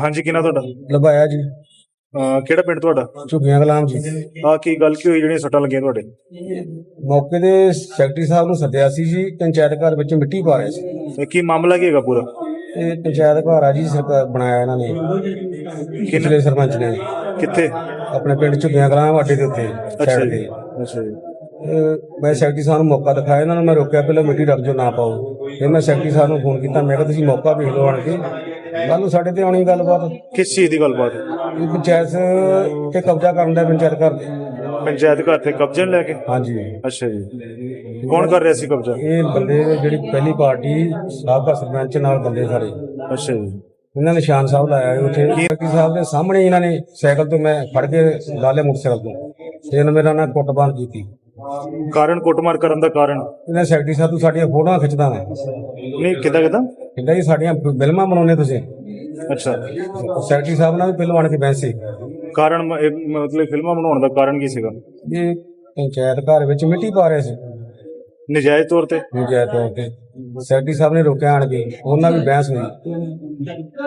ਹਾਂਜੀ ਕਿਹਨਾਂ ਤੁਹਾਡਾ? ਲਭਾਇਆ ਜੀ। ਅਹ ਕਿਹੜਾ ਪਿੰਡ ਤੁਹਾਡਾ? ਝੁੱਗੀਆਂ ਕਲਾਮ ਜੀ। ਆ ਕੀ ਗੱਲ ਕੀ ਹੋਈ ਜਿਹੜੀਆਂ ਸੱਟਾਂ ਲੱਗੀਆਂ ਤੁਹਾਡੇ? ਮੌਕੇ ਤੇ ਸੈਕਟਰੀ ਸਾਹਿਬ ਨੂੰ ਸੱਦਿਆ ਸੀ ਜੀ ਪੰਚਾਇਤ ਘਰ ਵਿੱਚ ਮਿੱਟੀ ਪਾ ਰਹੇ ਸੀ। ਤੇ ਕੀ ਮਾਮਲਾ ਕੀ ਹੈਗਾ ਪੂਰਾ? ਇਹ ਪੰਚਾਇਤ ਘਰ ਆ ਜੀ ਸਰਕਾਰ ਬਣਾਇਆ ਇਹਨਾਂ ਨੇ। ਪਿਛਲੇ ਸਰਪੰਚ ਨੇ। ਕਿੱਥੇ? ਆਪਣੇ ਪਿੰਡ ਝੁੱਗੀਆਂ ਕਲਾਮ ਅੱਡੇ ਦੇ ਉੱਤੇ ਅੱਛਾ ਸਾਈਡ ਜੀ ਤੇ। ਅੱਛਾ ਜੀ। ਮੈਂ ਸੈਕਟਰੀ ਸਾਹਿਬ ਨੂੰ ਮੌਕਾ ਦਿਖਾਇਆ ਇਹਨਾਂ ਨੂੰ ਮੈਂ ਰੋਕਿਆ ਪਹਿਲਾਂ ਮਿੱਟੀ ਰੱਖ ਜੋ ਨਾ ਪਾਓ। ਫਿਰ ਮੈਂ ਸੈਕਟਰੀ ਸਾਹਿਬ ਨੂੰ ਫੋਨ ਕੀਤਾ ਮੈਂ ਕਿਹਾ ਤੁਸੀਂ ਮੌਕਾ ਵੇਖ ਲਓ ਆਣ ਕੇ। ਕੱਲ ਨੂੰ ਸਾਡੇ ਤੇ ਆਉਣੀ ਗੱਲਬਾਤ। ਕਿਸ ਚੀਜ਼ ਦੀ ਗੱਲਬਾਤ? ਇਹ ਪੰਚਾਇਤ ਤੇ ਕਬਜ਼ਾ ਕਰਨ ਦਾ ਪੰਚਾਇਤ ਘਰ ਪੰਚਾਇਤ ਘਰ ਤੇ ਕਬਜ਼ੇ ਨੂੰ ਲੈ ਕੇ? ਹਾਂਜੀ। ਅੱਛਾ ਜੀ। ਕੌਣ ਕਰ ਰਿਹਾ ਸੀ ਕਬਜ਼ਾ? ਇਹ ਬੰਦੇ ਜਿਹੜੀ ਪਹਿਲੀ ਪਾਰਟੀ ਸਾਬਕਾ ਸਰਪੰਚ ਨਾਲ ਬੰਦੇ ਸਾਰੇ। ਅੱਛਾ ਜੀ। ਇਹਨਾਂ ਨੇ ਨਿਸ਼ਾਨ ਸਾਹਿਬ ਲਾਇਆ ਹੈ ਉੱਥੇ। ਸੈਕਟਰੀ ਸਾਹਿਬ ਦੇ ਸਾਹਮਣੇ ਇਹਨਾਂ ਨੇ ਸਾਈਕਲ ਤੋਂ ਮੈਂ ਫੜ ਕੇ ਲਾ ਲਿਆ ਮੋਟਰਸਾਈਕਲ ਤੋਂ। ਤੇ ਇਹਨਾਂ ਮੇਰਾ ਨਾਲ ਕੁੱਟਬਾਨ ਕੀਤੀ। ਕਾਰਨ ਕੁੱਟਮਾਰ ਕਰਨ ਦਾ ਕਾਰਨ? ਇਹਨਾਂ ਸੈਕਟਰੀ ਸਾਹਿਬ ਤੂੰ ਸਾਡੀਆਂ ਫੋਟੋਆਂ ਖਿੱਚਦਾ ਮੈਂ। ਨਹੀਂ ਕਿਦਾਂ ਕਿਦਾਂ ਕਹਿੰਦਾ ਜੀ ਸਾਡੀਆਂ ਫਿਲਮਾਂ ਬਣਾਉਣੇ ਤੁਸੀਂ? ਅੱਛਾ। ਸੈਕਟਰੀ ਸਾਹਿਬ ਨਾਲ ਵੀ ਫਿਲਮ ਆਣ ਕੇ ਬੈਂਸ ਸੀ। ਕਾਰਨ ਮ- ਇਹ ਮਤਲਬ ਫਿਲਮਾਂ ਬਣਾਉਣ ਦਾ ਕਾਰਨ ਕੀ ਸੀਗਾ? ਇਹ ਪੰਚਾਇਤ ਘਰ ਵਿੱਚ ਮਿੱਟੀ ਪਾ ਰਹੇ ਸੀ। ਨਜਾਇਜ਼ ਤੌਰ ਤੇ? ਪੰਚਾਇਤ ਤੌਰ ਤੇ। ਸੈਕਟਰੀ ਸਾਹਿਬ ਨੇ ਰੋਕਿਆ ਆਣ ਕੇ ਉਹਨਾਂ ਵੀ ਬਹਿਸ ਹੋਈ।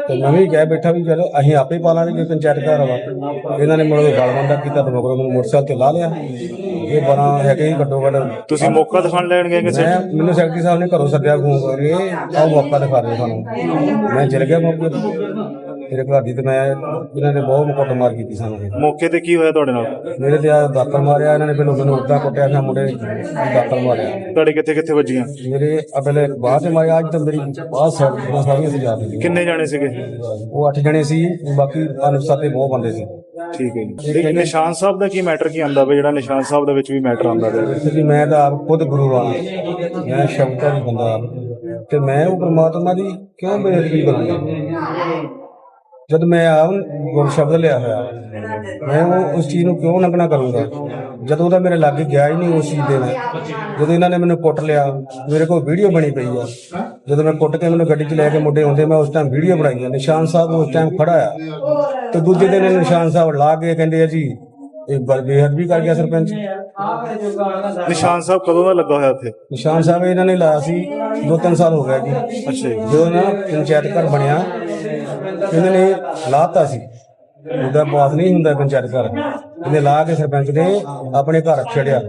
ਤੇ ਮੈਂ ਵੀ ਕਹਿ ਬੈਠਾ ਵੀ ਚਲੋ ਅਸੀਂ ਆਪੇ ਪਾ ਲਾਂਗੇ ਜੇ ਪੰਚਾਇਤ ਘਰ ਵਾ। ਇਹਨਾਂ ਨੇ ਮੈਨੂੰ ਗਲਵੰਦਾ ਕੀਤਾ ਤੇ ਮਗਰੋਂ ਮੈਨੂੰ ਮੋਟਰਸਾਈਕਲ ਤੇ ਲਾ ਲਿਆ। ਇਹ ਬੜਾ ਹੈਗੇ ਹੀ ਘੱਟੋ ਘੱਟ ਤੁਸੀਂ ਮੌਕਾ ਦਿਖਾਣ ਲੈਣ ਗਏ ਕਿਸੇ ਮੈਂ ਮੈਨੂੰ ਸੈਕਟਰੀ ਸਾਹਿਬ ਨੇ ਘਰੋਂ ਸੱਦਿਆ ਫੋਨ ਕਰਕੇ ਆਹ ਮੌਕਾ ਦਿਖਾ ਦਿਓ ਸਾਨੂੰ। ਮੈਂ ਚਲ ਗਿਆ ਮੌਕੇ ਤੇ। ਮੇਰੇ ਘਰ ਦੀ ਤੇ ਮੈਂ ਇਹਨਾਂ ਨੇ ਬਹੁਤ ਕੁੱਟ ਮਾਰ ਕੀਤੀ ਸਾਨੂੰ। ਮੌਕੇ ਤੇ ਕੀ ਹੋਇਆ ਤੁਹਾਡੇ ਨਾਲ? ਮੇਰੇ ਤੇ ਆ ਦਾਤਰ ਮਾਰਿਆ ਇਹਨਾਂ ਨੇ ਪਹਿਲਾਂ ਮੈਨੂੰ ਉੱਦਾਂ ਕੁੱਟਿਆ ਫਿਰ ਮੁੰਡੇ ਨੇ ਦਾਤਰ ਮਾਰਿਆ। ਤੁਹਾਡੇ ਕਿੱਥੇ ਕਿੱਥੇ ਵੱਜੀਆਂ? ਮੇਰੇ ਆ ਪਹਿਲੇ ਤੇ ਮਾਰਿਆ ਅੱਜ ਤਾਂ ਮੇਰੀ ਬਾਹਰ ਸਾਈਡ ਦੀਆਂ ਸਾਰੀਆਂ ਸੀ ਜਾ ਰਹੀਆਂ ਕਿੰਨੇ ਜਾਣੇ ਸੀਗੇ? ਉਹ ਅੱਠ ਜਣੇ ਸੀ ਬਾਕੀ ਅਨੁਸਾਤੇ ਬਹੁਤ ਬੰਦੇ ਸੀ। ਠੀਕ ਹੈ ਜੀ। ਇੱਕ ਨਿਸ਼ਾਨ ਸਾਹਿਬ ਦਾ ਕੀ ਮੈਟਰ ਕੀ ਆਂਦਾ ਵੇ? ਜਿਹੜਾ ਨਿਸ਼ਾਨ ਸਾਹਿਬ ਦੇ ਵਿੱਚ ਵੀ ਮੈਟਰ ਆਂਦਾ ਵੇ? ਕਿ ਮੈਂ ਤਾਂ ਆਪ ਖੁਦ ਗੁਰੂ ਆ ਮੈਂ ਸ਼ਬਦਾਂ ਦੀ ਬੰਦਾ ਆਪ। ਤੇ ਮੈਂ ਉਹ ਪ੍ਰਮਾਤਮਾ ਦੀ ਕਿਉਂ ਬੇਇੱਜ਼ਤੀ ਕਰਾਂ ਜਦ ਮੈਂ ਆਪ ਗੁਰ ਸ਼ਬਦ ਲਿਆ ਹੋਇਆ। ਮੈਂ ਉਹ ਉਸ ਚੀਜ਼ ਨੂੰ ਕਿਉਂ ਨੰਗਣਾ ਕਰੂੰਗਾ? ਜਦੋਂ ਉਹਦਾ ਮੇਰੇ ਲਾਗੇ ਗਿਆ ਹੀ ਨਹੀਂ ਉਸ ਚੀਜ਼ ਦੇ ਨਾਲ। ਜਦੋਂ ਇਹਨਾਂ ਨੇ ਮੈਨੂੰ ਕੁੱਟ ਲਿਆ, ਮੇਰੇ ਕੋਲ ਵੀਡੀਓ ਬਣੀ ਪਈ ਆ। ਜਦੋਂ ਮੈਂ ਕੁੱਟ ਕੇ ਮੈਨੂੰ ਗੱਡੀ 'ਚ ਲੈ ਕੇ ਮੁੰਡੇ ਆਉਂਦੇ, ਮੈਂ ਉਸ ਟਾਈਮ ਵੀਡੀਓ ਬਣਾਈ ਆ। ਨਿਸ਼ਾਨ ਸਾਹਿਬ ਉਸ ਟਾਈਮ ਖੜਾ ਆ। ਤੇ ਦੂਜੇ ਦਿਨ ਨਿਸ਼ਾਨ ਸਾਹਿਬ ਲਾ ਕੇ ਕਹਿੰਦੇ ਆ ਜੀ ਇਹ ਬੇਹਦਬੀ ਕਰ ਗਿਆ ਸਰਪੰਚ। ਨਿਸ਼ਾਨ ਸਾਹਿਬ ਕਦੋਂ ਦਾ ਲੱਗਾ ਹੋਇਆ ਉੱਥੇ? ਨਿਸ਼ਾਨ ਸਾਹਿਬ ਇਹਨਾਂ ਨੇ ਲਾਇਆ ਸੀ ਦੋ ਤਿੰਨ ਸਾਲ ਹੋ ਗਏ ਜੀ ਅੱਛਾ ਜਦੋਂ ਨਾ ਪੰਚਾਇਤ ਘਰ ਬਣਿਆ ਇਹਨਾਂ ਨੇ ਲਾਤਾ ਸੀ। ਉਹਦਾ ਬਾਤ ਨਹੀਂ ਹੁੰਦਾ ਪੰਚਾਇਤ ਘਰ। ਇਹਨੇ ਲਾ ਕੇ ਸਰਪੰਚ ਨੇ ਆਪਣੇ ਘਰ ਛੜਿਆ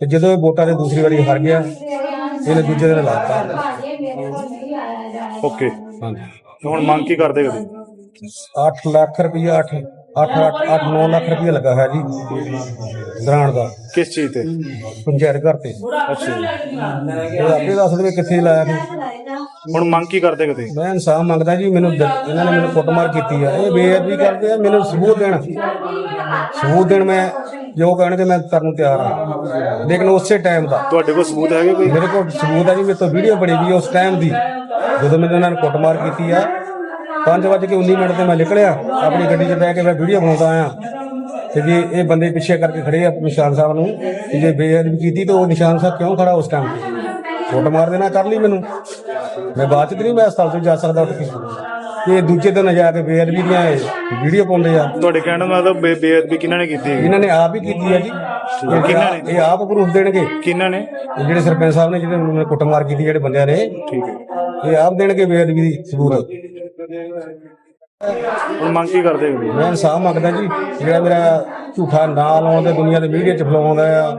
ਤੇ ਜਦੋਂ ਇਹ ਵੋਟਾਂ ਦੇ ਦੂਸਰੀ ਵਾਰੀ ਹਾਰ ਗਿਆ ਇਹਨੇ ਦੂਜੇ ਦਿਨ ਲਾਤਾ। ਓਕੇ। ਹਾਂਜੀ। ਹੁਣ ਮੰਗ ਕੀ ਕਰਦੇ ਕਦੇ? 8 ਲੱਖ ਰੁਪਈਆ 8 8 8 9 ਲੱਖ ਰੁਪਈਆ ਲੱਗਾ ਹੈ ਜੀ ਗ੍ਰਾਂਟ ਦਾ। ਕਿਸ ਚੀਜ਼ ਤੇ? ਪੰਚਾਇਤ ਘਰ ਤੇ। ਇਹ ਆਪੇ ਦੱਸ ਦੇਵੇ ਕਿੱਥੇ ਲਾਇਆ ਸੀ ਹੁਣ ਮੰਗ ਕੀ ਕਰਦੇ ਕਦੇ ਮੈਂ ਇਨਸਾਫ ਮੰਗਦਾ ਜੀ ਮੈਨੂੰ ਦ- ਇਹਨਾਂ ਨੇ ਮੈਨੂੰ ਕੁੱਟਮਾਰ ਕੀਤੀ ਆ। ਇਹ ਬੇਅਦਬੀ ਕਰਦੇ ਆ ਮੈਨੂੰ ਸਬੂਤ ਦੇਣ। ਸਬੂਤ ਦੇਣ ਮੈਂ ਜੋ ਕਹਿਣਗੇ ਮੈਂ ਕਰਨ ਨੂੰ ਤਿਆਰ ਹਾਂ ਲੇਕਿਨ ਉਸੇ ਟਾਈਮ ਦਾ। ਤੁਹਾਡੇ ਕੋਲ ਸਬੂਤ ਹੈਗੇ ਕੋਈ? ਮੇਰੇ ਕੋਲ ਸਬੂਤ ਹੈ ਜੀ ਮੇਰੇ ਤੋਂ ਵੀਡੀਓ ਬਣੀ ਵੀ ਉਸ ਟਾਈਮ ਦੀ। ਜਦੋਂ ਮੈਨੂੰ ਇਹਨਾਂ ਨੇ ਕੁੱਟਮਾਰ ਕੀਤੀ ਆ 5:19 ਮਿੰਟ ਤੇ ਮੈਂ ਨਿਕਲਿਆ ਆਪਣੀ ਗੱਡੀ 'ਚ ਬਹਿ ਕੇ ਮੈਂ ਵੀਡੀਓ ਬਣਾਉਂਦਾ ਆ ਤੇ ਜੇ ਇਹ ਬੰਦੇ ਪਿੱਛੇ ਕਰਕੇ ਖੜੇ ਆ ਨਿਸ਼ਾਨ ਸਾਹਿਬ ਨੂੰ ਕਿ ਜੇ ਬੇਅਦਬੀ ਕੀਤੀ ਤਾਂ ਉਹ ਨਿਸ਼ਾਨ ਸਾਹਿਬ ਕਿਉਂ ਖੜਾ ਉਸ ਟਾਈਮ ਕੁੱਟ ਮਾਰ ਦੇਣਾ ਕਰ ਲਈ ਮੈਨੂੰ। ਮੈਂ ਬਾਅਦ ਚ ਨਹੀਂ ਮੈਂ ਹਸਪਤਾਲ ਤੋਂ ਜਾ ਸਕਦਾ ਉੱਠ ਕੇ ਇਹ ਦੂਜੇ ਦਿਨ ਜਾ ਕੇ ਬੇਅਦਬੀ ਦੀਆਂ ਵੀਡੀਓ ਪਾਉਂਦੇ ਆ। ਤੁਹਾਡੇ ਕਹਿਣ ਦਾ ਮਤਲਬ ਬੇ- ਬੇਅਦਬੀ ਕਿਹਨਾਂ ਨੇ ਕੀਤੀ ਹੈਗੀ? ਇਹਨਾਂ ਨੇ ਆਪ ਹੀ ਕੀਤੀ ਆ ਜੀ। ਇਹ ਕਿਹਨਾਂ ਨੇ? ਇਹ ਆਪ ਪ੍ਰੂਫ ਦੇਣਗੇ। ਕਿਹਨਾਂ ਨੇ? ਇਹ ਜਿਹੜੇ ਸਰਪੰਚ ਸਾਹਿਬ ਨੇ ਜਿਹੜੇ ਮੈਨੂੰ ਕੁੱਟਮਾਰ ਕੀਤੀ ਜਿਹੜੇ ਬੰਦਿਆਂ ਨੇ। ਠੀਕ ਹੈ। ਇਹ ਆਪ ਦੇਣਗੇ ਬੇਅਦਬੀ ਦੀ ਸਬੂਤ। ਹੁਣ ਮੰਗ ਕੀ ਕਰਦੇ ਕਦੇ ਮੈਂ ਇਨਸਾਫ ਮੰਗਦਾ ਜੀ। ਜਿਹੜਾ ਮੇਰਾ ਝੂਠਾ ਨਾਂ ਲਾਉਣ ਦੇ ਦੁਨੀਆ ਦੇ ਮੀਡੀਆ ਚ ਫਲਾਉਂਦਾ ਆ,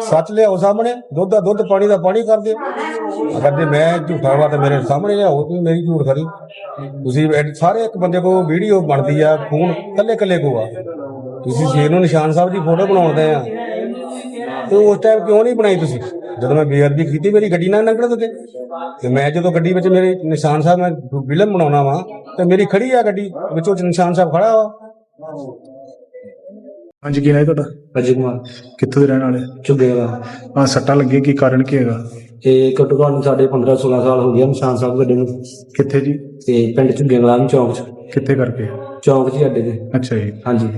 ਸੱਚ ਲਿਆਓ ਸਾਹਮਣੇ, ਦੁੱਧ ਦਾ ਦੁੱਧ, ਪਾਣੀ ਦਾ ਪਾਣੀ ਕਰ ਦਿਓ। ਅਗਰ ਜੇ ਮੈਂ ਝੂਠਾ ਵਾ ਤਾਂ ਮੇਰੇ ਸਾਹਮਣੇ ਲਿਆਓ, ਤੁਸੀਂ ਮੇਰੀ ਝੂਠ ਖਰੀ। ਤੁਸੀਂ ਸਾਰੇ ਇੱਕ ਬੰਦੇ ਕੋ ਵੀਡੀਓ ਬਣਦੀ ਆ ਫੋਨ ਕੱਲੇ ਕੱਲੇ ਕੋ ਆ। ਤੁਸੀਂ ਜੇ ਨੂੰ ਨਿਸ਼ਾਨ ਸਾਹਿਬ ਦੀ ਫੋਟੋ ਬਣਾਉਂਦੇ ਆ। ਤੇ ਉਸ ਟਾਈਮ ਕਿਉਂ ਨਹੀਂ ਬਣਾਈ ਤੁਸੀਂ? ਜਦੋਂ ਮੈਂ ਬੇਅਦਬੀ ਕੀਤੀ ਮੇਰੀ ਗੱਡੀ ਨਾਲ ਲੰਘਣ ਦਿੱਤੇ। ਤੇ ਮੈਂ ਜਦੋਂ ਗੱਡੀ ਵਿੱਚ ਮੇਰੇ ਨਿਸ਼ਾਨ ਸਾਹਿਬ ਮੈਂ ਫਿਲਮ ਬਣਾਉਣਾ ਵਾ ਤੇ ਮੇਰੀ ਖੜੀ ਆ ਗੱਡੀ ਵਿੱਚੋਂ ਨਿਸ਼ਾਨ ਸਾਹਿਬ ਖੜਾ ਵਾ। ਹਾਂਜੀ ਕੀ ਨਾਮ ਹੈ ਤੁਹਾਡਾ? ਅਜੇ ਕੁਮਾਰ। ਕਿੱਥੋਂ ਦੇ ਰਹਿਣ ਵਾਲੇ? ਝੁੱਗੇ ਦਾ ਆ ਸੱਟਾਂ ਲੱਗੇ ਕੀ ਕਾਰਨ ਕੀ ਹੈਗਾ? ਇਹ ਘੱਟੋ ਘੱਟ ਸਾਡੇ 15 16 ਸਾਲ ਹੋ ਗਏ ਆ ਨਿਸ਼ਾਨ ਸਾਹਿਬ ਗੱਡੇ ਨੂੰ। ਕਿੱਥੇ ਜੀ? ਤੇ ਪਿੰਡ ਝੁੱਗੇ ਗਲਾਮ ਚੌਂਕ ਚ। ਕਿੱਥੇ ਕਰਕੇ? ਚੌਂਕ 'ਚ ਹੀ ਅੱਡੇ ਤੇ। ਅੱਛਾ ਜੀ। ਹਾਂਜੀ।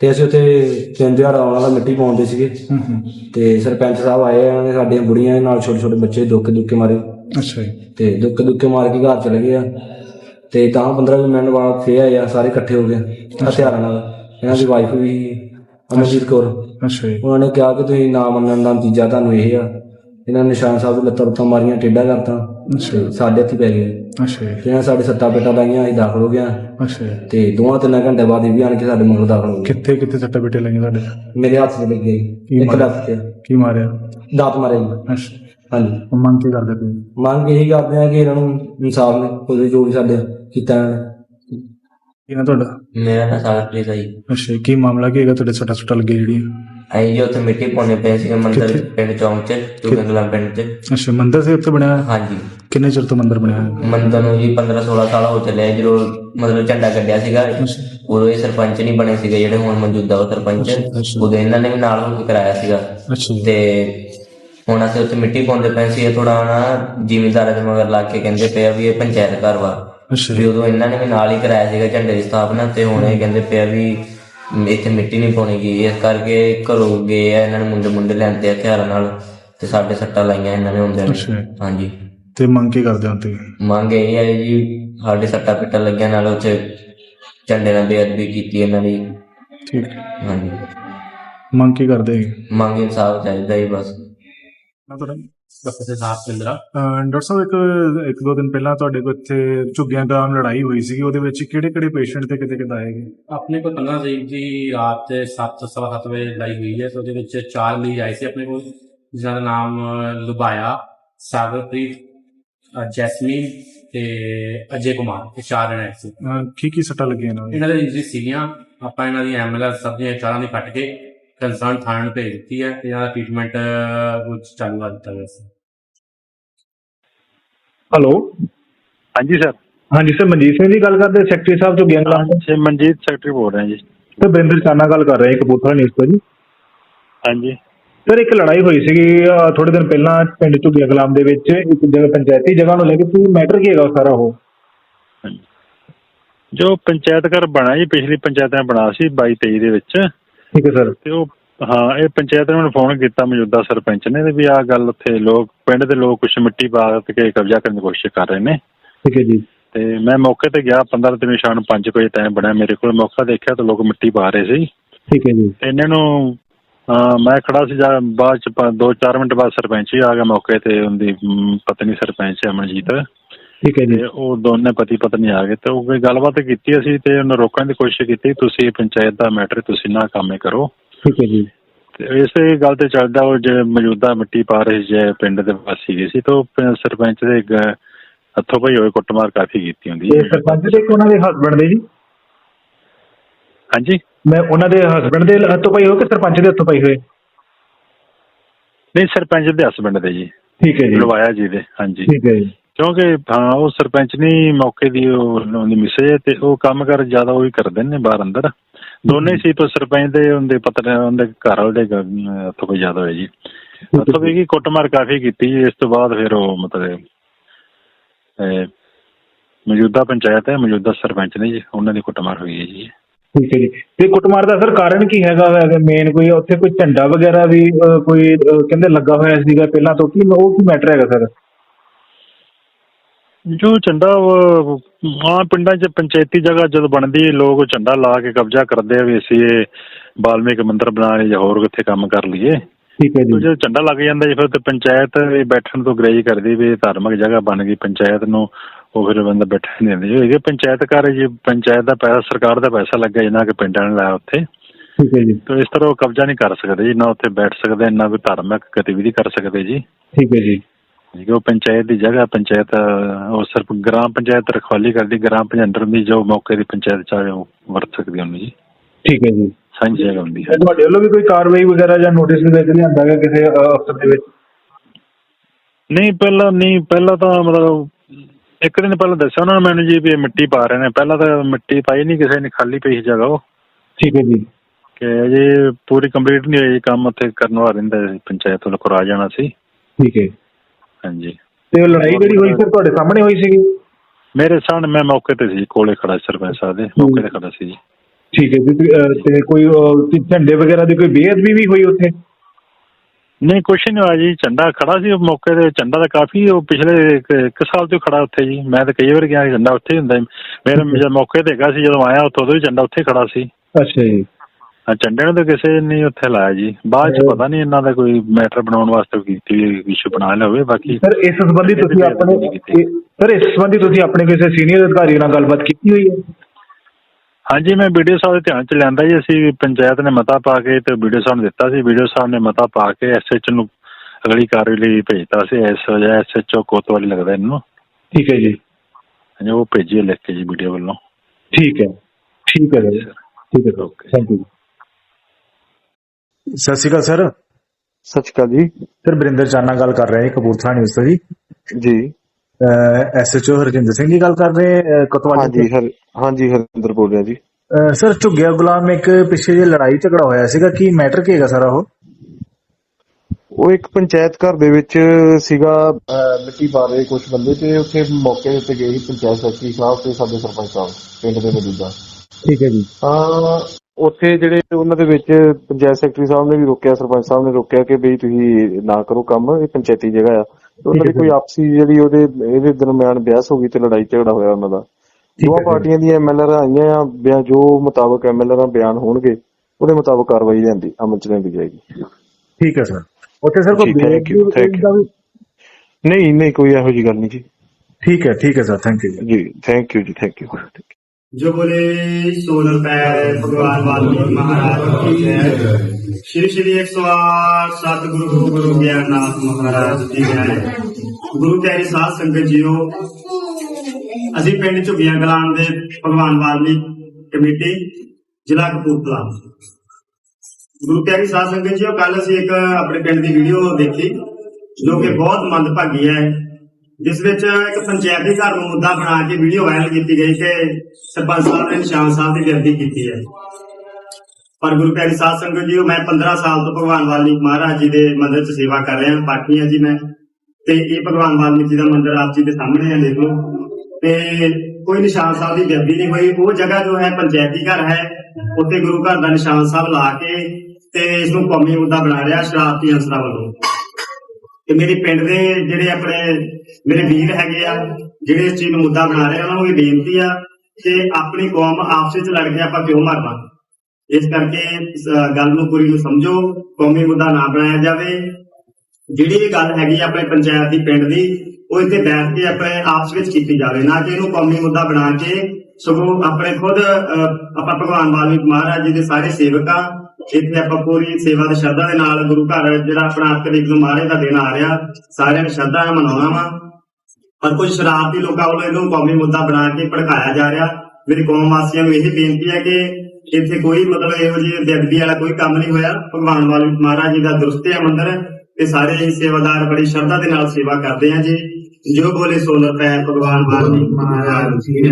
ਤੇ ਅਸੀਂ ਉੱਥੇ ਤਿੰਨ ਦਿਹਾੜਾ ਆਉਣ ਵਾਲਾ ਮਿੱਟੀ ਪਾਉਂਦੇ ਸੀਗੇ। ਹੂੰ ਹੂੰ। ਤੇ ਸਰਪੰਚ ਸਾਹਿਬ ਆਏ ਉਹਨਾਂ ਨੇ ਸਾਡੀਆਂ ਬੁੜੀਆਂ ਨਾਲ ਛੋਟੇ ਛੋਟੇ ਬੱਚੇ ਦੁੱਖ ਦੁੱਕੇ ਮਾਰੇ। ਅੱਛਾ ਜੀ। ਤੇ ਦੁੱਖ ਦੁੱਕੇ ਮਾਰ ਕੇ ਘਰ ਚਲੇ ਗਏ ਆ। ਤੇ ਤਾਂ 15 ਵੀਹ ਮਿੰਟ ਬਾਅਦ ਫੇਰ ਆਏ ਆ ਸਾਰੇ ਇਕੱਠੇ ਹੋ ਗਏ ਹਥਿਆਰਾਂ ਨਾਲ। ਇਹਨਾਂ ਦੀ ਵਾਈਫ ਵੀ ਅਮਰਜੀਤ ਕੌਰ। ਅੱਛਾ ਜੀ। ਉਹਨਾਂ ਨੇ ਕਿਹਾ ਕਿ ਤੁਸੀਂ ਨਾ ਮੰਨਣ ਦਾ ਨਤੀਜਾ ਤੁਹਾਨੂੰ ਇਹ ਆ ਇਹਨਾਂ ਨੇ ਨਿਸ਼ਾਨ ਸਾਹਿਬ ਦੀ ਲੱਤਾਂ ਲੁੱਤਾਂ ਮਾਰੀਆਂ ਟੇਢਾ ਕਰਤਾ ਤੇ ਸਾਡੇ ਹੱਥੀ ਪੈ ਗਏ। ਅੱਛਾ ਜੀ, ਤੇ ਇਹਨਾਂ ਸਾਡੇ ਸੱਟਾਂ ਪੇਟਾਂ ਲਾਈਆਂ ਅਸੀਂ ਦਾਖਲ ਹੋ ਗਿਆ ਅੱਛਾ ਜੀ। ਤੇ ਦੋਵਾਂ ਤਿੰਨਾਂ ਘੰਟੇ ਬਾਅਦ ਇਹ ਵੀ ਆਣ ਕੇ ਸਾਡੇ ਮਗਰ ਦਾਖਲ ਹੋ ਗਏ। ਕਿੱਥੇ ਕਿੱਥੇ ਸੱਟਾ ਬੇਟੇ ਲੱਗੀਆਂ ਤੁਹਾਡੇ? ਮੇਰੇ ਹੱਥ 'ਚ ਲੱਗੇ ਕੀ ਇੱਕ ਮਾਰਿਆ? ਲੱਤ ਤੇ ਕੀ ਮਾਰਿਆ? ਦਾਤ ਮਾਰੇ ਜੀ। ਅੱਛਾ ਹਾਂਜੀ। ਉਹ ਮੰਗ ਕੀ ਕਰਦੇ ਪਏ ਮੰਗ ਇਹੀ ਕਰਦੇ ਆ ਕਿ ਇਹਨਾਂ ਨੂੰ ਇਨਸਾਫ ਨੇ ਕੋਈ ਜੋ ਵੀ ਸਾਡੇ ਕੀਤਾ ਇਹਨਾਂ ਨੇ ਕੀ ਨਾ ਤੁਹਾਡਾ? ਮੇਰਾ ਨਾਂ ਸਾਗਰਪ੍ਰੀਤ ਹੈ ਜੀ। ਅੱਛਾ ਜੀ, ਕੀ ਮਾਮਲਾ ਕੀ ਹੈਗਾ ਤੁਹਾਡੇ ਸੱਟਾ ਸੁੱਟਾ ਲੱਗੇ ਜਿਹੜੀਆਂ? ਅਸੀਂ ਜੀ ਉੱਥੇ ਮਿੱਟੀ ਪਾਉਣੇ ਪਏ ਸੀਗੇ ਮੰਦਰ ਕਿੱਥੇ? ਪਿੰਡ ਚੌਂਕ 'ਚ ਚੁਗੰਗਲਾ ਪਿੰਡ 'ਚ। ਅੱਛਾ ਮੰਦਿਰ ਸੇ ਉੱਥੇ ਬਣਿਆ ਹੋਇਆ? ਹਾਂਜੀ। ਕਿੰਨੇ ਚਿਰ ਤੋਂ ਮੰਦਿਰ ਬਣਿਆ ਹੋਇਆ? ਮੰਦਰ ਨੂੰ ਜੀ 15 16 ਸਾਲ ਹੋ ਚੱਲੇ ਆ, ਜਦੋਂ ਮਤਲਬ ਝੰਡਾ ਕੱਢਿਆ ਸੀਗਾ। ਉਦੋਂ ਇਹ ਸਰਪੰਚ ਨਹੀਂ ਬਣੇ ਸੀਗੇ ਜਿਹੜੇ ਹੁਣ ਮੌਜੂਦਾ ਉਹ ਸਰਪੰਚ। ਅੱਛਾ। ਉਦੋਂ ਇਹਨਾਂ ਨੇ ਵੀ ਨਾਲ ਹੋ ਕੇ ਕਰਾਇਆ ਸੀਗਾ। ਅੱਛਾ ਜੀ, ਤੇ ਹੁਣ ਅਸੀਂ ਉੱਥੇ ਮਿੱਟੀ ਪਾਉਂਦੇ ਪਏ ਸੀ ਇਹ ਥੋੜਾ ਨਾ ਜ਼ਿਮੀਂਦਾਰਾਂ ਦੇ ਮਗਰ ਲੱਗ ਕੇ ਕਹਿੰਦੇ ਪਏ ਆ ਵੀ ਇਹ ਪੰਚਾਇਤ ਘਰ ਵਾ। ਅੱਛਾ ਵੀ ਜੀ, ਉਦੋਂ ਇਹਨਾਂ ਨੇ ਵੀ ਨਾਲ ਹੀ ਕਰਾਇਆ ਸੀਗਾ ਝੰਡੇ ਦੀ ਸਥਾਪਨਾ ਤੇ ਹੁਣ ਇਹ ਕਹਿੰਦੇ ਪਿਆ ਵੀ ਇੱਥੇ ਮਿੱਟੀ ਨਹੀਂ ਪਾਉਣੀਗੀ ਇਸ ਕਰਕੇ ਘਰੋਂ ਗਏ ਆ ਇਹਨਾਂ ਨੇ ਮੁੰਡੇ ਮੁੰਡੇ ਲੈਂਦੇ ਆ ਹਥਿਆਰਾਂ ਨਾਲ ਤੇ ਸਾਡੇ ਸੱਟਾਂ ਲਾਈਆਂ ਇਹਨਾਂ ਨੇ ਅੱਛਾ ਨੇ। ਹਾਂਜੀ। ਤੇ ਮੰਗ ਕੀ ਕਰਦੇ ਹੋ ਤੁਸੀਂ? ਮੰਗ ਇਹ ਹੈ ਜੀ ਸਾਡੇ ਸੱਟਾਂ ਪਿੱਟਾਂ ਲੱਗਿਆ ਨਾਲ ਉੱਥੇ ਝੰਡੇ ਨਾਲ ਬੇਅਦਬੀ ਕੀਤੀ ਇਹਨਾਂ ਦੀ ਠੀਕ। ਹਾਂਜੀ। ਮੰਗ ਕੀ ਕਰਦੇ? ਮੰਗ ਇਨਸਾਫ ਚਾਹੀਦਾ ਹੀ ਬਸ। ਨਾ ਤੁਹਾਡਾ ਡਾਕਟਰ ਸਿਧਾਰਥ ਚੰਦਰਾ ਡਾਕਟਰ ਸਾਹਿਬ ਇੱਕ ਇੱਕ ਦੋ ਦਿਨ ਪਹਿਲਾਂ ਤੁਹਾਡੇ ਕੋਲ ਇੱਥੇ ਝੁੱਗੀਆਂ ਗਾਮ ਲੜਾਈ ਹੋਈ ਸੀਗੀ ਉਹਦੇ ਵਿੱਚ ਕਿਹੜੇ ਕਿਹੜੇ ਪੇਸ਼ੈਂਟ ਤੇ ਕਿਤੇ ਕਿਤੇ ਆਏਗੇ ਆਪਣੇ ਕੋਲ 15 ਤਰੀਕ ਦੀ ਰਾਤ 7 ਸਵਾ ਸੱਤ ਵਜੇ ਲਾਈ ਹੋਈ ਹੈ ਤੇ ਉਹਦੇ ਵਿੱਚ ਚਾਰ ਮਰੀਜ਼ ਆਏ ਸੀ ਆਪਣੇ ਕੋਲ ਜਿਨ੍ਹਾਂ ਦਾ ਨਾਮ ਲੁਬਾਇਆ ਸਾਗਰਪ੍ਰੀਤ ਜੈਸਮੀਨ ਤੇ ਅਜੇ ਕੁਮਾਰ ਇਹ ਚਾਰ ਜਣੇ ਸੀ। ਕੀ ਕੀ ਸੱਟਾਂ ਲੱਗੀਆਂ ਇਹਨਾਂ ਨੂੰ? ਇਹਨਾਂ ਦੇ ਇੰਜਰੀ ਸੀਗੀਆਂ ਆਪਾਂ ਇਹਨਾਂ ਦੀ ਐਮਐਲਆਰ ਸਭ ਦੀਆਂ ਚਾਰਾਂ ਦੀ ਕੱਟ ਕੇ ਕੰਸਰਨ ਥਾਣੇ ਨੂੰ ਭੇਜ ਦਿੱਤੀ ਹੈ ਤੇ ਇਹਨਾਂ ਦਾ ਟ੍ਰੀਟਮੈਂਟ ਕੁਝ ਚਾਲੂ ਕਰ ਦਿੱਤਾ ਗਿਆ ਸੀ। ਹੈਲੋ ਹਾਂਜੀ ਸਰ ਹਾਂਜੀ ਸਰ ਮਨਜੀਤ ਸਿੰਘ ਦੀ ਗੱਲ ਕਰਦੇ ਸੈਕਟਰੀ ਸਾਹਿਬ ਝੁੱਗੀਆਂ ਗਾਮ ਹਾਂਜੀ ਮਨਜੀਤ ਸੈਕਟਰੀ ਬੋਲ ਰਿਹਾ ਜੀ। ਤੇ ਬਰਿੰਦਰ ਚਾਨਾ ਗੱਲ ਕਰ ਰਹੇ ਕਪੂਰਥਲਾ ਨਿਊਜ਼ ਤੋਂ ਜੀ। ਹਾਂਜੀ। ਸਰ ਇੱਕ ਲੜਾਈ ਹੋਈ ਸੀਗੀ ਥੋੜੇ ਦਿਨ ਪਹਿਲਾਂ ਪਿੰਡ ਝੁੱਗੀਆਂ ਗੁਲਾਮ ਦੇ ਵਿੱਚ ਇੱਕ ਜਗ੍ਹਾ ਪੰਚਾਇਤੀ ਜਗ੍ਹਾ ਨੂੰ ਲੈ ਕੇ ਕੀ ਮੈਟਰ ਕੀ ਹੈਗਾ ਉਹ ਸਾਰਾ ਉਹ? ਜੋ ਪੰਚਾਇਤ ਘਰ ਬਣਾ ਜੀ ਪਿਛਲੀ ਪੰਚਾਇਤ ਬਣਾ ਸੀ 22 23 ਦੇ ਵਿੱਚ। ਠੀਕ ਹੈ ਸਰ। ਤੇ ਉਹ ਹਾਂ ਇਹ ਪੰਚਾਇਤ ਨੇ ਮੈਨੂੰ ਫੋਨ ਕੀਤਾ ਮੌਜੂਦਾ ਸਰਪੰਚ ਨੇ ਤੇ ਵੀ ਆਹ ਗੱਲ ਉੱਥੇ ਲੋਕ ਪਿੰਡ ਦੇ ਲੋਕ ਕੁਛ ਮਿੱਟੀ ਪਾ ਕੇ ਕਬਜ਼ਾ ਕਰਨ ਦੀ ਕੋਸ਼ਿਸ਼ ਕਰ ਰਹੇ ਨੇ। ਠੀਕ ਹੈ ਜੀ। ਤੇ ਮੈਂ ਮੌਕੇ ਤੇ ਗਿਆ 15 ਦਿਨ ਸ਼ਾਮ ਨੂੰ 5 ਵਜੇ ਟਾਈਮ ਬਣਿਆ ਮੇਰੇ ਕੋਲ ਮੌਕਾ ਦੇਖਿਆ ਤਾਂ ਲੋਕ ਮਿੱਟੀ ਪਾ ਰਹੇ ਸੀ। ਠੀਕ ਹੈ ਜੀ। ਤੇ ਇਹਨਾਂ ਨੂੰ ਹਾਂ ਮੈਂ ਖੜਾ ਸੀ ਜਾ ਬਾਅਦ ਚ 2-4 ਮਿੰਟ ਬਾਅਦ ਸਰਪੰਚ ਹੀ ਆ ਗਿਆ ਮੌਕੇ ਤੇ ਉਹਦੀ ਪਤਨੀ ਸਰਪੰਚ ਅਮਨਜੀਤ। ਠੀਕ ਹੈ ਜੀ। ਤੇ ਉਹ ਦੋਨੇ ਪਤੀ ਪਤਨੀ ਆ ਗਏ ਤੇ ਉਹ ਕੋਈ ਗੱਲਬਾਤ ਕੀਤੀ ਅਸੀਂ ਤੇ ਉਹਨੂੰ ਰੋਕਣ ਦੀ ਕੋਸ਼ਿਸ਼ ਕੀਤੀ ਤੁਸੀਂ ਪੰਚਾਇਤ ਦਾ ਮੈਟਰ ਤੁਸੀਂ ਨਾ ਕੰਮੇ ਕਰੋ। ਠੀਕ ਹੈ ਜੀ। ਇਸੇ ਗੱਲ ਤੇ ਚੱਲਦਾ ਉਹ ਜਿਹੜੇ ਮੌਜੂਦਾ ਮਿੱਟੀ ਪਾ ਰਹੇ ਜੇ ਪਿੰਡ ਦੇ ਵਾਸੀ ਗਏ ਸੀ ਤੇ ਸਰਪੰਚ ਦੇ ਹੱਥੋਂ ਪਈ ਹੋਏ ਕੁੱਟਮਾਰ ਕਾਫੀ ਕੀਤੀ ਹੁੰਦੀ ਹੈ। ਸਰਪੰਚ ਦੇ ਉਹਨਾਂ ਦੇ ਹਸਬੰਡ ਦੇ ਜੀ? ਹਾਂਜੀ? ਮੈਂ ਉਹਨਾਂ ਦੇ ਹਸਬੰਡ ਦੇ ਹੱਥੋਂ ਪਈ ਹੋ ਕਿ ਸਰਪੰਚ ਦੇ ਹੱਥੋਂ ਪਈ ਹੋਏ? ਨਹੀਂ ਸਰਪੰਚ ਦੇ ਹਸਬੰਡ ਦੇ ਜੀ। ਠੀਕ ਹੈ ਜੀ। ਲਵਾਇਆ ਜੀ ਦੇ ਹਾਂਜੀ। ਠੀਕ ਹੈ ਜੀ। ਕਿਉਂਕਿ ਹਾਂ ਉਹ ਸਰਪੰਚ ਨਹੀਂ ਮੌਕੇ ਦੀ ਉਹ ਉਹਦੀ ਮਿਸੇ ਹੈ ਤੇ ਉਹ ਕੰਮ ਕਰ ਜ਼ਿਆਦਾ ਉਹ ਹੀ ਕਰਦੇ ਨੇ ਬਾਹਰ ਅੰਦਰ। ਦੋਨੇ ਸੀ ਪਰ ਸਰਪੰਚ ਦੇ ਉਹਦੇ ਪਤਨ ਉਹਦੇ ਘਰ ਵਾਲੇ ਦੇ ਹੱਥੋਂ ਕੋਈ ਜ਼ਿਆਦਾ ਹੋਇਆ ਜੀ। ਹੱਥੋਂ ਵੀ ਕੀ ਕੁੱਟਮਾਰ ਕਾਫੀ ਕੀਤੀ ਇਸ ਤੋਂ ਬਾਅਦ ਫਿਰ ਉਹ ਮਤਲਬ ਮੌਜੂਦਾ ਪੰਚਾਇਤ ਹੈ ਮੌਜੂਦਾ ਸਰਪੰਚ ਨੇ ਜੀ ਉਹਨਾਂ ਦੀ ਕੁੱਟਮਾਰ ਹੋਈ ਹੈ ਜੀ। ਠੀਕ ਹੈ ਜੀ। ਤੇ ਕੁੱਟਮਾਰ ਦਾ ਸਰ ਕਾਰਨ ਕੀ ਹੈਗਾ ਮੇਨ ਕੋਈ ਉੱਥੇ ਕੋਈ ਝੰਡਾ ਵਗੈਰਾ ਵੀ ਕੋਈ ਕਹਿੰਦੇ ਲੱਗਾ ਹੋਇਆ ਸੀਗਾ ਪਹਿਲਾਂ ਤੋਂ ਕੀ ਉਹ ਕੀ ਮੈਟਰ ਹੈਗਾ ਸਰ? ਜੋ ਝੰਡਾ ਹਾਂ ਪਿੰਡਾਂ 'ਚ ਪੰਚਾਇਤੀ ਜਗ੍ਹਾ ਜਦੋਂ ਬਣਦੀ ਹੈ ਲੋਕ ਝੰਡਾ ਲਾ ਕੇ ਕਬਜ਼ਾ ਕਰਦੇ ਆ ਵੀ ਅਸੀਂ ਇਹ ਬਾਲਮੀਕ ਮੰਦਿਰ ਬਣਾ ਲਈਏ ਜਾਂ ਹੋਰ ਕਿੱਥੇ ਕੰਮ ਕਰ ਲਈਏ। ਠੀਕ ਹੈ ਜੀ। ਜਦੋਂ ਝੰਡਾ ਲੱਗ ਜਾਂਦਾ ਜੀ ਫਿਰ ਤੇ ਪੰਚਾਇਤ ਇਹ ਬੈਠਣ ਤੋਂ ਗਰੇਜ ਕਰਦੀ ਵੀ ਇਹ ਧਾਰਮਿਕ ਜਗ੍ਹਾ ਬਣ ਗਈ ਪੰਚਾਇਤ ਨੂੰ ਉਹ ਫਿਰ ਬੰਦਾ ਬੈਠਣ ਨਹੀਂ ਦਿੰਦੀ। ਹੋਏਗੀ ਪੰਚਾਇਤ ਘਰ ਜੀ ਪੰਚਾਇਤ ਦਾ ਪੈਸਾ ਸਰਕਾਰ ਦਾ ਪੈਸਾ ਲੱਗਿਆ ਜਿੰਨਾ ਕਿ ਪਿੰਡਾਂ ਨੇ ਲਾਇਆ ਉੱਥੇ। ਠੀਕ ਹੈ ਜੀ। ਤੇ ਇਸ ਤਰ੍ਹਾਂ ਉਹ ਕਬਜ਼ਾ ਨਹੀਂ ਕਰ ਸਕਦੇ ਜੀ ਨਾ ਉੱਥੇ ਬੈਠ ਸਕਦੇ ਨਾ ਕੋਈ ਧਾਰਮਿਕ ਗਤੀਵਿਧੀ ਕਰ ਸਕਦੇ ਜੀ। ਠੀਕ ਹੈ ਜੀ। ਜੀ ਉਹ ਪੰਚਾਇਤ ਦੀ ਜਗ੍ਹਾ ਪੰਚਾਇਤ ਉਹ ਸਿਰਫ ਗ੍ਰਾਮ ਪੰਚਾਇਤ ਰਖਵਾਲੀ ਕਰਦੀ ਗ੍ਰਾਮ ਪੰਚਾਇਤ ਦੀ ਜੋ ਮੌਕੇ ਦੀ ਪੰਚਾਇਤ ਚਾਹੇ ਉਹ ਵਰਤ ਸਕਦੀ ਉਹਨੂੰ ਜੀ। ਠੀਕ ਹੈ ਜੀ। ਸਾਂਝੀ ਜਗ੍ਹਾ ਹੁੰਦੀ ਹੈ। ਤੁਹਾਡੇ ਵੱਲੋਂ ਵੀ ਕੋਈ ਕਾਰਵਾਈ ਵਗੈਰਾ ਜਾਂ ਨੋਟਿਸ ਵਗੈਰਾ ਲਿਆਂਦਾ ਗਿਆ ਕਿਸੇ ਅਫਸਰ ਦੇ ਵਿੱਚ? ਨਹੀਂ ਪਹਿਲਾਂ ਨਹੀਂ ਪਹਿਲਾਂ ਤਾਂ ਮਤਲਬ ਇੱਕ ਦਿਨ ਪਹਿਲਾਂ ਦੱਸਿਆ ਉਹਨਾਂ ਨੇ ਮੈਨੂੰ ਜੀ ਵੀ ਇਹ ਮਿੱਟੀ ਪਾ ਰਹੇ ਨੇ। ਪਹਿਲਾਂ ਤਾਂ ਮਿੱਟੀ ਪਾਈ ਨਹੀਂ ਕਿਸੇ ਨੇ ਖਾਲੀ ਪਈ ਸੀ ਜਗ੍ਹਾ ਉਹ। ਠੀਕ ਹੈ ਜੀ। ਕਿ ਅਜੇ ਪੂਰੀ ਕੰਪਲੀਟ ਨਹੀਂ ਹੋਈ ਕੰਮ ਉੱਥੇ ਕਰਨ ਵਾਲਾ ਰਹਿੰਦਾ ਪੰਚਾਇਤ ਵੱਲੋਂ ਕਰਾ ਜਾਣਾ ਸੀ। ਠੀਕ ਹੈ। ਹਾਂਜੀ। ਤੇ ਉਹ ਲੜਾਈ ਜਿਹੜੀ ਹੋਈ ਸਰ ਤੁਹਾਡੇ ਸਾਹਮਣੇ ਹੋਈ ਸੀਗੀ? ਮੇਰੇ ਸਾਹਮਣੇ ਮੈਂ ਮੌਕੇ ਤੇ ਸੀ ਕੋਲੇ ਖੜਾ ਸੀ ਸਰਪੰਚ ਸਾਹਿਬ ਦੇ ਮੌਕੇ ਤੇ ਖੜਾ ਸੀ ਜੀ। ਠੀਕ ਹੈ ਜੀ ਤੇ, ਅਹ, ਤੇ ਕੋਈ ਅਹ, ਤੇ ਝੰਡੇ ਵਗੈਰਾ ਦੀ ਕੋਈ ਬੇਅਦਬੀ ਵੀ ਹੋਈ ਉੱਥੇ? ਨਹੀਂ ਕੁਛ ਨਹੀਂ ਹੋਇਆ ਜੀ ਝੰਡਾ ਖੜਾ ਸੀ ਉਹ ਮੌਕੇ ਤੇ ਝੰਡਾ ਤਾਂ ਕਾਫੀ ਉਹ ਪਿਛਲੇ ਇੱਕ ਇੱਕ ਸਾਲ ਤੋਂ ਖੜਾ ਉੱਥੇ ਜੀ। ਮੈਂ ਤਾਂ ਕਈ ਵਾਰ ਗਿਆ ਝੰਡਾ ਉੱਥੇ ਹੀ ਹੁੰਦਾ ਸੀ। ਮੇਰੇ ਮੌਕੇ ਤੇ ਹੈਗਾ ਸੀ ਜਦੋਂ ਆਇਆ ਉੱਥੋਂ ਉਦੋਂ ਵੀ ਝੰਡਾ ਉੱਥੇ ਖੜਾ ਸੀ। ਅੱਛਾ ਜੀ। ਨੂੰ ਤਾਂ ਕਿਸੇ ਨੇ ਉੱਥੇ ਲਾਇਆ ਜੀ। ਬਾਅਦ ਚ ਪਤਾ ਨਹੀਂ ਇਹਨਾਂ ਦਾ ਕੋਈ ਮੈਟਰ ਬਣਾਉਣ ਵਾਸਤੇ ਕੀਤੀ ਇਸ਼ੂ ਬਣਾ ਲਿਆ ਹੋਵੇ ਬਾਕੀ ਸਰ ਇਸ ਸੰਬੰਧੀ ਤੁਸੀਂ ਆਪਣੇ ਸਰ ਇਸ ਸੰਬੰਧੀ ਤੁਸੀਂ ਆਪਣੇ ਕਿਸੇ ਸੀਨੀਅਰ ਅਧਿਕਾਰੀ ਨਾਲ ਗੱਲਬਾਤ ਕੀਤੀ ਹੋਈ ਹੈ? ਹਾਂਜੀ ਮੈਂ ਵੀਡੀਓ ਸਾਹਿਬ ਦੇ ਧਿਆਨ ਚ ਲਿਆਂਦਾ ਜੀ। ਅਸੀਂ ਪੰਚਾਇਤ ਨੇ ਮਤਾ ਪਾ ਕੇ ਤੇ ਵੀਡੀਓ ਸਾਹਿਬ ਨੂੰ ਦਿੱਤਾ ਸੀ। ਵੀਡੀਓ ਸਾਹਿਬ ਨੇ ਮਤਾ ਪਾ ਕੇ ਐਸਐਚ ਨੂੰ ਅਗਲੀ ਕਾਰਵਾਈ ਲਈ ਭੇਜਤਾ ਸੀ। ਐਸ ਵਜ੍ਹਾ ਐਸਐਚਓ ਕੋਤਵਾਲੀ ਲੱਗਦਾ ਇਹਨੂੰ। ਠੀਕ ਹੈ ਜੀ। ਹਾਂਜੀ ਉਹ ਭੇਜੀ ਲਿਖ ਕੇ ਜੀ ਵੀਡੀਓ ਵੱਲੋਂ। ਠੀਕ ਹੈ। ਠੀਕ ਹੈ ਜੀ। ਠੀਕ ਹੈ ਓਕੇ ਥੈਂਕ ਯੂ ਸਤਿ ਸ਼੍ਰੀ ਅਕਾਲ ਸਰ। ਸਤਿ ਸ਼੍ਰੀ ਅਕਾਲ ਜੀ। ਸਰ ਬਰਿੰਦਰ ਚਾਨਾ ਗੱਲ ਕਰ ਰਹੇ ਹਾਂ ਕਪੂਰਥਲਾ ਨਿਊਜ਼ ਤੋਂ ਜੀ। ਜੀ। ਐਸਐਚਓ ਹਰਜਿੰਦਰ ਸਿੰਘ ਜੀ ਗੱਲ ਕਰ ਰਹੇ ਕੋਤਵਾਲੀ ਹਾਂਜੀ ਹਰ ਹਾਂਜੀ ਹਰਿੰਦਰ ਬੋਲ ਰਿਹਾ ਜੀ। ਸਰ ਝੁੱਗਿਆ ਗੁਲਾਮ ਇੱਕ ਪਿੱਛੇ ਜੇ ਲੜਾਈ ਝਗੜਾ ਹੋਇਆ ਸੀਗਾ ਕੀ ਮੈਟਰ ਕੀ ਹੈਗਾ ਸਾਰਾ ਉਹ? ਉਹ ਇੱਕ ਪੰਚਾਇਤ ਘਰ ਦੇ ਵਿੱਚ ਸੀਗਾ ਮਿੱਟੀ ਪਾ ਰਹੇ ਕੁਝ ਬੰਦੇ ਤੇ ਉੱਥੇ ਮੌਕੇ ਤੇ ਗਏ ਸੀ ਪੰਚਾਇਤ ਸੈਕਟਰੀ ਸਾਹਿਬ ਤੇ ਸਾਡੇ ਸਰਪੰਚ ਸਾਹਿਬ ਪਿੰਡ ਦੇ ਮੌਜੂਦਾ। ਠੀਕ ਹੈ ਜੀ। ਤਾਂ ਉੱਥੇ ਜਿਹੜੇ ਉਹਨਾਂ ਦੇ ਵਿੱਚ ਪੰਚਾਇਤ ਸੈਕਟਰੀ ਸਾਹਿਬ ਨੇ ਵੀ ਰੋਕਿਆ ਸਰਪੰਚ ਸਾਹਿਬ ਨੇ ਰੋਕਿਆ ਕਿ ਬਈ ਤੁਸੀਂ ਨਾ ਕਰੋ ਕੰਮ ਇਹ ਪੰਚਾਇਤੀ ਜਗ੍ਹਾ ਆ। ਤੇ ਉਹਨਾਂ ਦੀ ਕੋਈ ਆਪਸੀ ਜਿਹੜੀ ਉਹਦੇ ਇਹਦੇ ਦਰਮਿਆਨ ਬਹਿਸ ਹੋ ਗਈ ਤੇ ਲੜਾਈ ਝਗੜਾ ਹੋਇਆ ਉਹਨਾਂ ਦਾ। ਦੋਵਾਂ ਪਾਰਟੀਆਂ ਦੀਆਂ ਐਮਐਲਆਰ ਆਈਆਂ ਆ ਬਿਆਨ ਜੋ ਮੁਤਾਬਕ ਐਮਐਲਆਰ ਬਿਆਨ ਹੋਣਗੇ ਉਹਦੇ ਮੁਤਾਬਕ ਕਾਰਵਾਈ ਲੈਂਦੀ ਅਮਲ ਚ ਲੈਂਦੀ ਜਾਏਗੀ। ਠੀਕ ਹੈ ਸਰ। ਉੱਥੇ ਸਰ ਕੋਈ thank you. ਦਾ ਵੀ- ਨਹੀਂ ਨਹੀਂ ਕੋਈ ਇਹੋ ਜੀ ਗੱਲ ਨਹੀਂ ਜੀ। ਠੀਕ ਹੈ ਠੀਕ ਹੈ ਸਰ ਥੈਂਕ ਯੂ ਜੀ। ਥੈਂਕ ਯੂ ਜੀ ਥੈਂਕ ਯੂ ਜੋ ਬੋਲੇ ਸੋਨਰ ਪੈ ਭਗਵਾਨ ਵਾਲਮੀਕ ਮਹਾਰਾਜ ਕੀ ਜੈ। ਸ਼੍ਰੀ ਸ਼੍ਰੀ 108 ਸਤਿਗੁਰੂ ਗੁਰੂ ਗੁਰੂ ਗਿਆਨਨਾਥ ਮਹਾਰਾਜ ਜੀ ਜੈ। ਗੁਰੂ ਪਿਆਰੀ ਸਾਧ ਸੰਗਤ ਜੀਓ, ਅਸੀਂ ਪਿੰਡ ਝੁੱਗੀਆਂ ਕਲਾਂ ਦੇ ਭਗਵਾਨ ਵਾਲਮੀਕ ਕਮੇਟੀ, ਜ਼ਿਲ੍ਹਾ ਕਪੂਰਥਲਾ ਗੁਰੂ ਪਿਆਰੀ ਸਾਧ ਸੰਗਤ ਜੀਓ ਕੱਲ ਅਸੀਂ ਇੱਕ ਆਪਣੇ ਪਿੰਡ ਦੀ ਵੀਡੀਓ ਦੇਖੀ, ਜੋ ਕਿ ਬਹੁਤ ਮੰਦਭਾਗੀ ਹੈ। ਜਿਸ ਵਿੱਚ ਇੱਕ ਪੰਚਾਇਤੀ ਘਰ ਨੂੰ ਮੁੱਦਾ ਬਣਾ ਕੇ ਵੀਡੀਓ ਵਾਇਰਲ ਕੀਤੀ ਗਈ ਕਿ ਸਰਪੰਚ ਸਾਹਿਬ ਨੇ ਨਿਸ਼ਾਨ ਸਾਹਿਬ ਦੀ ਬੇਅਦਬੀ ਕੀਤੀ ਹੈ। ਪਰ ਗੁਰੂ ਪਿਆਰੀ ਸਾਧ ਸੰਗਤ ਜੀ ਮੈਂ 15 ਸਾਲ ਤੋਂ ਭਗਵਾਨ ਵਾਲਮੀਕ ਮਹਾਰਾਜ ਜੀ ਦੇ ਮੰਦਿਰ 'ਚ ਸੇਵਾ ਕਰ ਰਿਹਾ, ਬਾਕੀ ਹਾਂ ਜੀ ਮੈਂ। ਤੇ ਇਹ ਭਗਵਾਨ ਵਾਲਮੀਕ ਜੀ ਦਾ ਮੰਦਿਰ ਆਪ ਜੀ ਦੇ ਸਾਹਮਣੇ ਹੈ, ਦੇਖ। ਲਓ ਤੇ ਕੋਈ ਨਿਸ਼ਾਨ ਸਾਹਿਬ ਦੀ ਬੇਅਦਬੀ ਨਹੀਂ ਹੋਈ। ਉਹ ਜਗ੍ਹਾ ਜੋ ਹੈ ਪੰਚਾਇਤੀ ਘਰ ਹੈ। ਉੱਥੇ ਗੁਰੂ ਘਰ ਦਾ ਨਿਸ਼ਾਨ ਸਾਹਿਬ ਲਾ ਕੇ ਤੇ ਇਸ ਨੂੰ ਕੌਮੀ ਮੁੱਦਾ ਬਣਾ ਰਿਹਾ ਸ਼ਰਾਰਤੀ ਅਨਸਰਾਂ ਵੱਲੋਂ। ਤੇ ਮੇਰੇ ਪਿੰਡ ਦੇ ਜਿਹੜੇ ਆਪਣੇ ਮੇਰੇ ਵੀਰ ਹੈਗੇ ਆ, ਜਿਹੜੇ ਇਸ ਚੀਜ਼ ਨੂੰ ਮੁੱਦਾ ਬਣਾ ਰਹੇ ਉਹਨਾਂ ਨੂੰ ਵੀ ਬੇਨਤੀ ਆ ਕਿ ਆਪਣੀ ਕੌਮ ਆਪਸ ਵਿੱਚ ਲੜ ਕੇ ਆਪਾਂ ਕਿਉਂ ਮਾਰਨਾ ਇਸ ਕਰਕੇ ਗੱਲ ਨੂੰ ਪੂਰੀ ਨੂੰ ਸਮਝੋ, ਕੌਮੀ ਮੁੱਦਾ ਨਾ ਬਣਾਇਆ ਜਾਵੇ। ਜਿਹੜੀ ਵੀ ਗੱਲ ਹੈਗੀ ਆਪਣੇ ਪੰਚਾਇਤ ਦੀ, ਪਿੰਡ ਦੀ, ਉਹ ਇੱਥੇ ਬੈਠ ਕੇ ਆਪਣੇ ਆਪਸ ਵਿੱਚ ਕੀਤੀ ਜਾਵੇ, ਨਾ ਕਿ ਇਹਨੂੰ ਕੌਮੀ ਮੁੱਦਾ ਬਣਾ ਕੇ ਸਗੋਂ ਆਪਣੇ ਖੁਦ ਆਪਾਂ ਭਗਵਾਨ ਵਾਲਮੀਕ ਮਹਾਰਾਜ ਜੀ ਦੇ ਸਾਰੇ ਸੇਵਕ ਆ ਆਪਾਂ ਪੂਰੀ ਸੇਵਾ ਤੇ ਸ਼ਰਧਾ ਦੇ ਨਾਲ ਗੁਰੂ ਘਰ ਜਿਹੜਾ ਆਪਣਾ ਅੱਠ ਨੂੰ ਮਹਾਰਾਜ ਦਾ ਦਿਨ ਆ ਰਿਹਾ, ਸਾਰਿਆਂ ਨੇ ਸ਼ਰਧਾ ਨਾਲ ਮਨਾਉਣਾ ਵਾ। ਪਰ ਕੁਝ ਸ਼ਰਾਰਤੀ ਲੋਕਾਂ ਵੱਲੋਂ ਇਹਨੂੰ ਕੌਮੀ ਮੁੱਦਾ ਬਣਾ ਕੇ ਭੜਕਾਇਆ ਜਾ ਰਿਹਾ। ਮੇਰੀ ਕੌਮ ਵਾਸੀਆਂ ਨੂੰ ਇਹ ਬੇਨਤੀ ਹੈ ਕਿ ਇੱਥੇ ਕੋਈ ਮਤਲਬ ਇਹੋ ਜਿਹੀ ਬੇਅਦਬੀ ਵਾਲਾ ਕੋਈ ਕੰਮ ਨਹੀਂ ਹੋਇਆ। ਭਗਵਾਨ ਵਾਲੇ ਮਹਾਰਾਜ ਜੀ ਦਾ ਦੁਰਸਤ ਹੈ ਮੰਦਿਰ ਤੇ ਸਾਰੇ ਹੀ ਸੇਵਾਦਾਰ ਬੜੀ ਸ਼ਰਧਾ ਦੇ ਨਾਲ ਸੇਵਾ ਕਰਦੇ ਆ ਜੀ। ਜੋ ਬੋਲੇ ਸੋਨਰ ਪੈ ਭਗਵਾਨ ਵਾਲਮੀਕ ਮਹਾਰਾਜ ਜੀ।